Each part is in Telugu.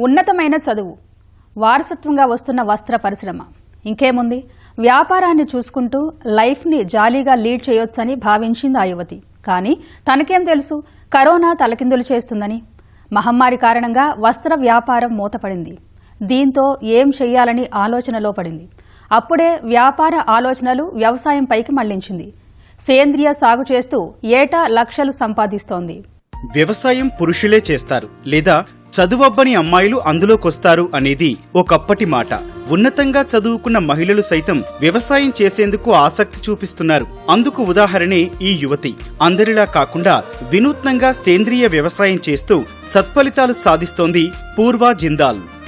ఉన్నతమైన చదువు వారసత్వంగా వస్తున్న వస్త్ర పరిశ్రమ. ఇంకేముంది? వ్యాపారాన్ని చూసుకుంటూ లైఫ్ని జాలీగా లీడ్ చేయొచ్చని భావించింది ఆ యువతి. కానీ తనకేం తెలుసు? కరోనా తలకిందులు చేస్తుందని. మహమ్మారి కారణంగా వస్త్ర వ్యాపారం మూతపడింది. దీంతో ఏం చెయ్యాలని ఆలోచనలో పడింది. అప్పుడే వ్యాపార ఆలోచనలు వ్యవసాయం పైకి మళ్ళించింది. సేంద్రియ సాగు చేస్తూ ఏటా లక్షలు సంపాదిస్తోంది. వ్యవసాయం పురుషులే చేస్తారు లేదా చదువబ్బని అమ్మాయిలు అందులోకొస్తారు అనేది ఒకప్పటి మాట. ఉన్నతంగా చదువుకున్న మహిళలు సైతం వ్యవసాయం చేసేందుకు ఆసక్తి చూపిస్తున్నారు. అందుకు ఉదాహరణే ఈ యువతి. అందరిలా కాకుండా వినూత్నంగా సేంద్రియ వ్యవసాయం చేస్తూ సత్ఫలితాలు సాధిస్తోంది పూర్వా జిందాల్.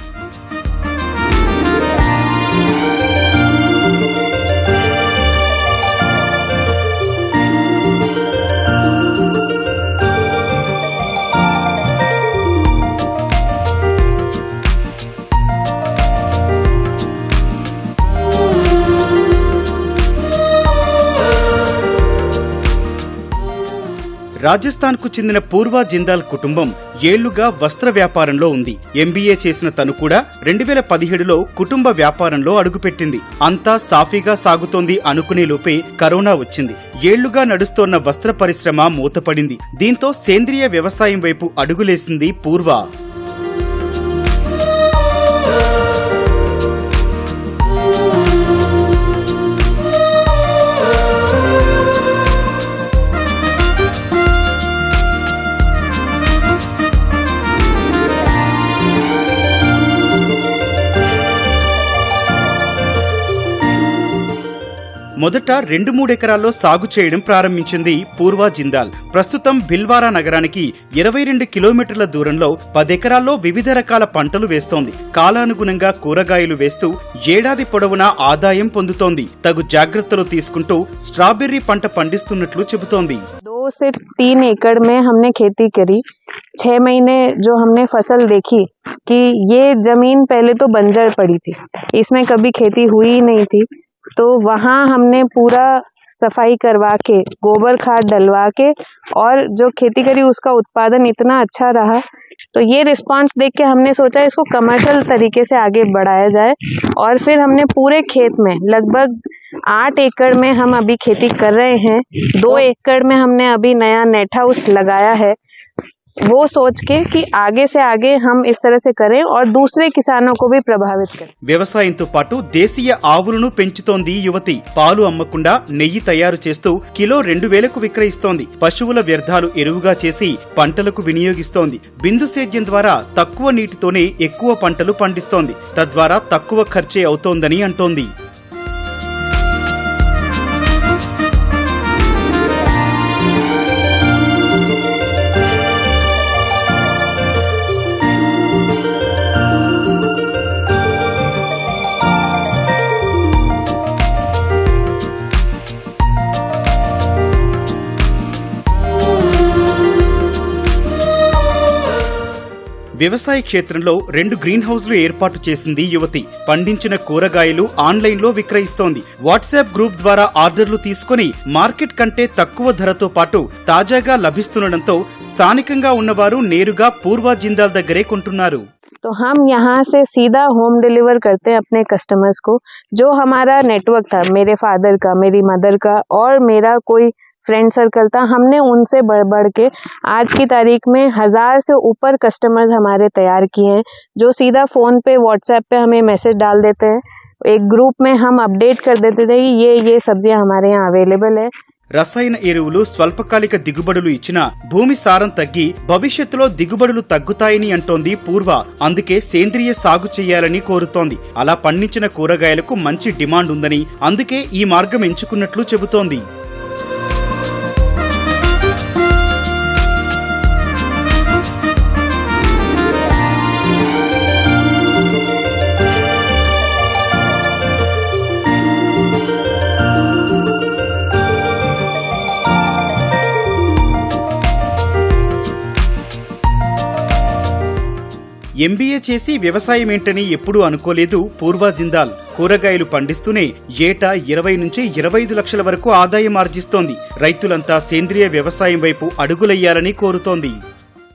రాజస్థాన్కు చెందిన పూర్వా జిందాల్ కుటుంబం ఏళ్ళుగా వస్త్ర వ్యాపారంలో ఉంది. ఎంబీఏ చేసిన తను కూడా రెండు వేల పదిహేడులో కుటుంబ వ్యాపారంలో అడుగుపెట్టింది. అంతా సాఫీగా సాగుతోంది అనుకునే లోపే కరోనా వచ్చింది. ఏళ్ళుగా నడుస్తోన్న వస్త్ర పరిశ్రమ మూతపడింది. దీంతో సేంద్రియ వ్యవసాయం వైపు అడుగులేసింది పూర్వ. మొదట రెండు మూడెకరాల్లో సాగు చేయడం ప్రారంభించింది పూర్వా జిందాల్ ప్రస్తుతం భిల్వారా నగరానికి ఇరవై రెండు కిలోమీటర్ల దూరంలో పదెకరాల్లో వివిధ రకాల పంటలు వేస్తోంది కాలానుగుణంగా కూరగాయలు వేస్తూ ఏడాది పొడవునా ఆదాయం పొందుతోంది తగు జాగ్రత్తలు తీసుకుంటూ స్ట్రాబెర్రీ పంట పండిస్తున్నట్లు చెబుతోంది दो से तीन एकड़ में हमने खेती करी छह महीने जो हमने फसल देखी कि ये जमीन पहले तो बंजर पड़ी थी इसमें कभी खेती हुई ही नहीं थी तो वहाँ हमने पूरा सफ़ाई करवा के, गोबर खाद डलवा के और जो खेती करी उसका उत्पादन इतना अच्छा रहा। तो ये रिस्पांस देख के हमने सोचा इसको कमर्शियल तरीके से आगे बढ़ाया जाए और फिर हमने पूरे खेत में, लगभग आठ एकड़ में हम अभी खेती कर रहे हैं। दो एकड़ में हमने अभी नया नेट हाउस लगाया है। वो सोच के कि आगे से आगे हम इस तरह से करें और दूसरे किसानों को भी प्रभावित करें వ్యవసాయంతో పాటు దేశీయ ఆవులను పెంచుతోంది ఈ యువతి పాలు అమ్మకుండా నెయ్యి తయారు చేస్తూ కిలో రెండు వేలకు విక్రయిస్తోంది పశువుల వ్యర్థాలు ఎరువుగా చేసి పంటలకు వినియోగిస్తోంది బిందు సేద్యం ద్వారా తక్కువ నీటితోనే ఎక్కువ పంటలు పండిస్తోంది తద్వారా తక్కువ ఖర్చే అవుతోందని అంటోంది వ్యవసాయ క్షేత్రంలో రెండు గ్రీన్ హౌస్లు ఏర్పాటు చేసింది యువతి పండించిన కూరగాయలు ఆన్లైన్లో విక్రయిస్తోంది వాట్సాప్ గ్రూప్ ద్వారా ఆర్డర్లు తీసుకొని మార్కెట్ కంటే తక్కువ ధరతో పాటు తాజాగా లభిస్తుండటంతో స్థానికంగా ఉన్నవారు నేరుగా పూర్వా జిందాల్ దగ్గరే కొంటున్నారు तो हम यहाँ से सीधा होम डिलीवर करते हैं अपने कस्टमर्स को जो हमारा नेटवर्क था मेरे फादर का मेरी मदर का और मेरा कोई फ्रेंड सर्कल था हमने उनसे बढ़ बढ़ के आज की तारीख में हजार से ऊपर कस्टमर्स हमारे तैयार किए हैं जो सीधा फ़ोन पे व्हाट्सएप पे हमें मैसेज डाल देते हैं एक ग्रुप में हम अपडेट कर देते थे कि ये ये सब्जियां हमारे यहाँ अवेलेबल है రసాయన ఎరువులు స్వల్పకాలిక దిగుబడులు ఇచ్చినా భూమి సారం తగ్గి భవిష్యత్తులో దిగుబడులు తగ్గుతాయని అంటోంది పూర్వ అందుకే సేంద్రియ సాగు చేయాలని కోరుతోంది అలా పండించిన కూరగాయలకు మంచి డిమాండ్ ఉందని అందుకే ఈ మార్గం ఎంచుకున్నట్లు చెబుతోంది ఎంబీఏ చేసి వ్యవసాయం ఏంటని ఎప్పుడూ అనుకోలేదు పూర్వా జిందాల్. కూరగాయలు పండిస్తూనే ఏటా ఇరవై నుంచి ఇరవై ఐదు లక్షల వరకు ఆదాయం ఆర్జిస్తోంది. రైతులంతా సేంద్రియ వ్యవసాయం వైపు అడుగులయ్యాలని కోరుతోంది.